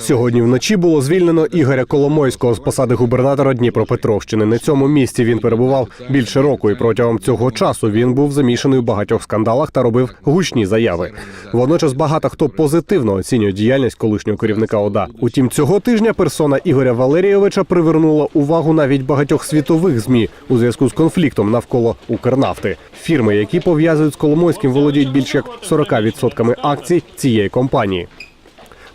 Сьогодні вночі було звільнено Ігоря Коломойського з посади губернатора Дніпропетровщини. На цьому місці він перебував більше року, і протягом цього часу він був замішаний у багатьох скандалах та робив гучні заяви. Водночас багато хто позитивно оцінює діяльність колишнього керівника ОДА. Утім, цього тижня персона Ігоря Валерійовича привернула увагу навіть багатьох світових змі у зв'язку з конфліктом навколо Укрнафти. Фірми, які пов'язують з Коломойським, володіють більш як 40% акцій цієї компанії.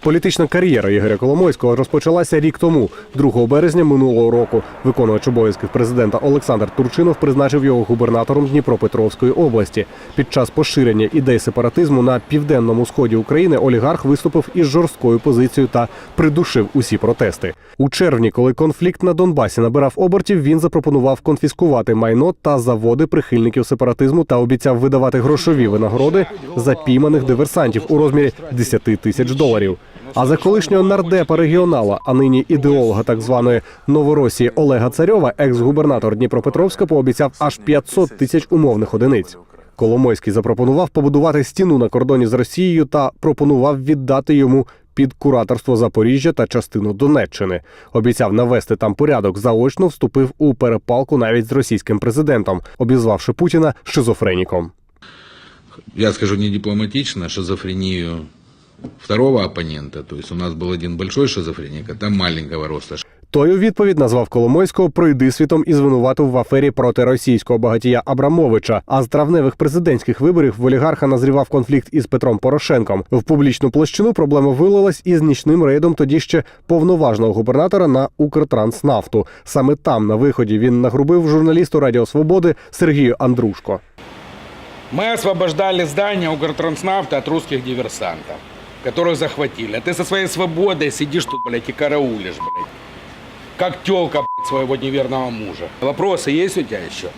Політична кар'єра Ігоря Коломойського розпочалася рік тому, 2 березня минулого року. Виконувач обов'язків президента Олександр Турчинов призначив його губернатором Дніпропетровської області. Під час поширення ідей сепаратизму на південному сході України олігарх виступив із жорсткою позицією та придушив усі протести. У червні, коли конфлікт на Донбасі набирав обертів, він запропонував конфіскувати майно та заводи прихильників сепаратизму та обіцяв видавати грошові винагороди за пійманих диверсантів у розмірі 10 тисяч доларів. А за колишнього нардепа регіонала, а нині ідеолога так званої Новоросії Олега Царьова, екс-губернатор Дніпропетровська пообіцяв аж 500 тисяч умовних одиниць. Коломойський запропонував побудувати стіну на кордоні з Росією та пропонував віддати йому під кураторство Запоріжжя та частину Донеччини. Обіцяв навести там порядок. Заочно вступив у перепалку навіть з російським президентом, обізвавши Путіна шизофреніком. я скажу не дипломатично, шизофрению второго оппонента. То есть у нас был один большой шизофреник, а там маленького роста. Той у відповідь назвав Коломойського пройди світом і звинуватив в афері проти російського багатія Абрамовича. А з травневих президентських виборів в олігарха назрівав конфлікт із Петром Порошенком. В публічну площину проблема вилилась із нічним рейдом тоді ще повноважного губернатора на Укртранснафту. Саме там, на виході, він нагрубив журналісту Радіо Свободи Сергію Андрушко. Мы освобождали здание Укртранснафта от русских диверсантов, которых захватили. А ты со своей свободой сидишь тут, блядь, и караулишь, блядь. Как тёлка, блядь, своего неверного мужа. Вопросы есть у тебя еще?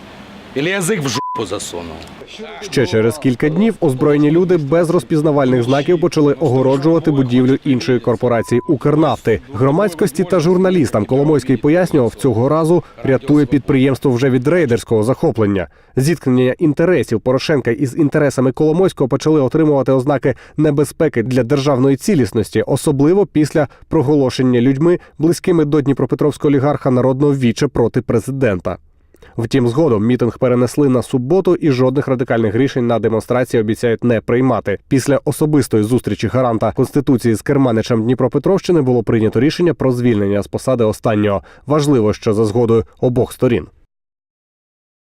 Или язык в жопу Засунул? Ще через кілька днів озброєні люди без розпізнавальних знаків почали огороджувати будівлю іншої корпорації Укрнафти. Громадськості та журналістам Коломойський пояснював, цього разу рятує підприємство вже від рейдерського захоплення. Зіткнення інтересів Порошенка із інтересами Коломойського почали отримувати ознаки небезпеки для державної цілісності, особливо після проголошення людьми близькими до Дніпропетровського олігарха народного віче проти президента. Втім, згодом мітинг перенесли на суботу, і жодних радикальних рішень на демонстрації обіцяють не приймати. Після особистої зустрічі гаранта конституції з керманичем Дніпропетровщини було прийнято рішення про звільнення з посади останнього. Важливо, що за згодою обох сторін.